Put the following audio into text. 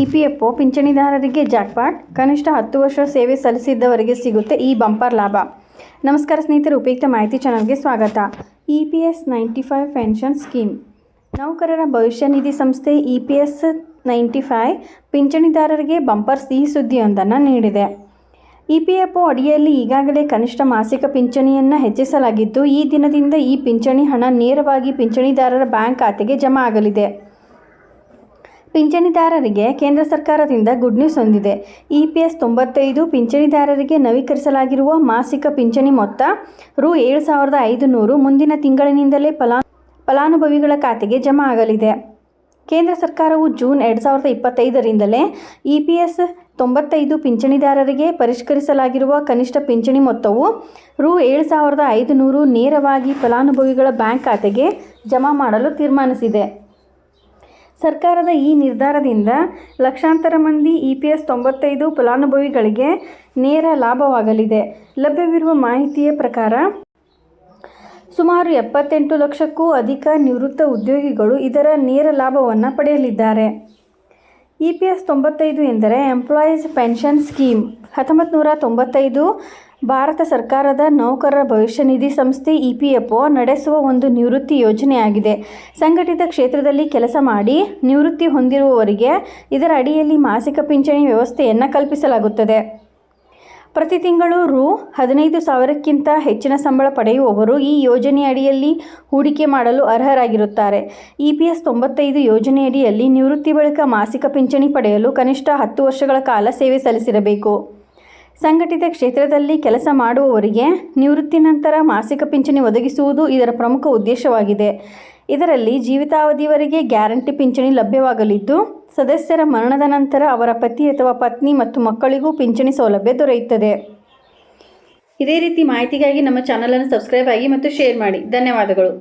EPFO ಪಿಂಚಣಿದಾರರಿಗೆ jackpot ಕನಿಷ್ಠ ಹತ್ತು ವರ್ಷ ಸೇವೆ ಸಲ್ಲಿಸಿದ್ದವರಿಗೆ ಸಿಗುತ್ತೆ ಈ ಬಂಪರ್ ಲಾಭ. ನಮಸ್ಕಾರ ಸ್ನೇಹಿತರು, ಉಪಯುಕ್ತ ಮಾಹಿತಿ ಚಾನಲ್ಗೆ ಸ್ವಾಗತ. E P S ninety five pension scheme. ನೌಕರರ ಭವಿಷ್ಯ ನಿಧಿ ಸಂಸ್ಥೆ E P S ninety five ಪಿಂಚಣಿದಾರರಿಗೆ bumper ಸಿಹಿ ಸುದ್ದಿಯೊಂದನ್ನು ನೀಡಿದೆ. ಇ ಪಿ ಎಫ್ ಒ ಅಡಿಯಲ್ಲಿ ಈಗಾಗಲೇ ಕನಿಷ್ಠ ಮಾಸಿಕ ಪಿಂಚಣಿಯನ್ನು ಹೆಚ್ಚಿಸಲಾಗಿದ್ದು, ಈ ದಿನದಿಂದ ಈ ಪಿಂಚಣಿ ಹಣ ನೇರವಾಗಿ ಪಿಂಚಣಿದಾರರ ಬ್ಯಾಂಕ್ ಖಾತೆಗೆ ಜಮಾ ಆಗಲಿದೆ. ಪಿಂಚಣಿದಾರರಿಗೆ ಕೇಂದ್ರ ಸರ್ಕಾರದಿಂದ ಗುಡ್ ನ್ಯೂಸ್ ಹೊಂದಿದೆ ಇ ಪಿ ಎಸ್ ತೊಂಬತ್ತೈದು ಪಿಂಚಣಿದಾರರಿಗೆ ನವೀಕರಿಸಲಾಗಿರುವ ಮಾಸಿಕ ಪಿಂಚಣಿ ಮೊತ್ತ ರು ಏಳು ಸಾವಿರದ ಐದು ನೂರು ಮುಂದಿನ ತಿಂಗಳಿನಿಂದಲೇ ಫಲಾ ಫಲಾನುಭವಿಗಳ ಖಾತೆಗೆ ಜಮಾ ಆಗಲಿದೆ. ಕೇಂದ್ರ ಸರ್ಕಾರವು ಜೂನ್ ಎರಡು ಸಾವಿರದ ಇಪ್ಪತ್ತೈದರಿಂದಲೇ ಇ ಪಿ ಎಸ್ ತೊಂಬತ್ತೈದು ಪಿಂಚಣಿದಾರರಿಗೆ ಪರಿಷ್ಕರಿಸಲಾಗಿರುವ ಕನಿಷ್ಠ ಪಿಂಚಣಿ ಮೊತ್ತವು ರು ಏಳು ಸಾವಿರದ ಐದು ನೂರು ನೇರವಾಗಿ ಫಲಾನುಭವಿಗಳ ಬ್ಯಾಂಕ್ ಖಾತೆಗೆ ಜಮಾ ಮಾಡಲು ತೀರ್ಮಾನಿಸಿದೆ. ಸರ್ಕಾರದ ಈ ನಿರ್ಧಾರದಿಂದ ಲಕ್ಷಾಂತರ ಮಂದಿ ಇ ಪಿ ಎಸ್ ತೊಂಬತ್ತೈದು ಫಲಾನುಭವಿಗಳಿಗೆ ನೇರ ಲಾಭವಾಗಲಿದೆ. ಲಭ್ಯವಿರುವ ಮಾಹಿತಿಯ ಪ್ರಕಾರ, ಸುಮಾರು ಎಪ್ಪತ್ತೆಂಟು ಲಕ್ಷಕ್ಕೂ ಅಧಿಕ ನಿವೃತ್ತ ಉದ್ಯೋಗಿಗಳು ಇದರ ನೇರ ಲಾಭವನ್ನು ಪಡೆಯಲಿದ್ದಾರೆ. ಇ ಪಿ ಎಸ್ ತೊಂಬತ್ತೈದು ಎಂದರೆ ಎಂಪ್ಲಾಯೀಸ್ ಪೆನ್ಷನ್ ಸ್ಕೀಮ್ ಹತ್ತೊಂಬತ್ತು ನೂರ ತೊಂಬತ್ತೈದು ಭಾರತ ಸರ್ಕಾರದ ನೌಕರರ ಭವಿಷ್ಯ ನಿಧಿ ಸಂಸ್ಥೆ ಇ ಪಿ ಎಫ್ ಒ ನಡೆಸುವ ಒಂದು ನಿವೃತ್ತಿ ಯೋಜನೆಯಾಗಿದೆ. ಸಂಘಟಿತ ಕ್ಷೇತ್ರದಲ್ಲಿ ಕೆಲಸ ಮಾಡಿ ನಿವೃತ್ತಿ ಹೊಂದಿರುವವರಿಗೆ ಇದರ ಅಡಿಯಲ್ಲಿ ಮಾಸಿಕ ಪಿಂಚಣಿ ವ್ಯವಸ್ಥೆಯನ್ನು ಕಲ್ಪಿಸಲಾಗುತ್ತದೆ. ಪ್ರತಿ ತಿಂಗಳು ರು ಹದಿನೈದು ಸಾವಿರಕ್ಕಿಂತ ಹೆಚ್ಚಿನ ಸಂಬಳ ಪಡೆಯುವವರು ಈ ಯೋಜನೆಯಡಿಯಲ್ಲಿ ಹೂಡಿಕೆ ಮಾಡಲು ಅರ್ಹರಾಗಿರುತ್ತಾರೆ. ಇ ಪಿ ಎಸ್ ತೊಂಬತ್ತೈದು ಯೋಜನೆಯಡಿಯಲ್ಲಿ ನಿವೃತ್ತಿ ಬಳಿಕ ಮಾಸಿಕ ಪಿಂಚಣಿ ಪಡೆಯಲು ಕನಿಷ್ಠ ಹತ್ತು ವರ್ಷಗಳ ಕಾಲ ಸೇವೆ ಸಲ್ಲಿಸಿರಬೇಕು. ಸಂಘಟಿತ ಕ್ಷೇತ್ರದಲ್ಲಿ ಕೆಲಸ ಮಾಡುವವರಿಗೆ ನಿವೃತ್ತಿ ನಂತರ ಮಾಸಿಕ ಪಿಂಚಣಿ ಒದಗಿಸುವುದು ಇದರ ಪ್ರಮುಖ ಉದ್ದೇಶವಾಗಿದೆ. ಇದರಲ್ಲಿ ಜೀವಿತಾವಧಿಯವರೆಗೆ ಗ್ಯಾರಂಟಿ ಪಿಂಚಣಿ ಲಭ್ಯವಾಗಲಿದ್ದು, ಸದಸ್ಯರ ಮರಣದ ನಂತರ ಅವರ ಪತಿ ಅಥವಾ ಪತ್ನಿ ಮತ್ತು ಮಕ್ಕಳಿಗೂ ಪಿಂಚಣಿ ಸೌಲಭ್ಯ ದೊರೆಯುತ್ತದೆ. ಇದೇ ರೀತಿ ಮಾಹಿತಿಗಾಗಿ ನಮ್ಮ ಚಾನಲನ್ನು ಸಬ್ಸ್ಕ್ರೈಬ್ ಆಗಿ ಮತ್ತು ಶೇರ್ ಮಾಡಿ. ಧನ್ಯವಾದಗಳು.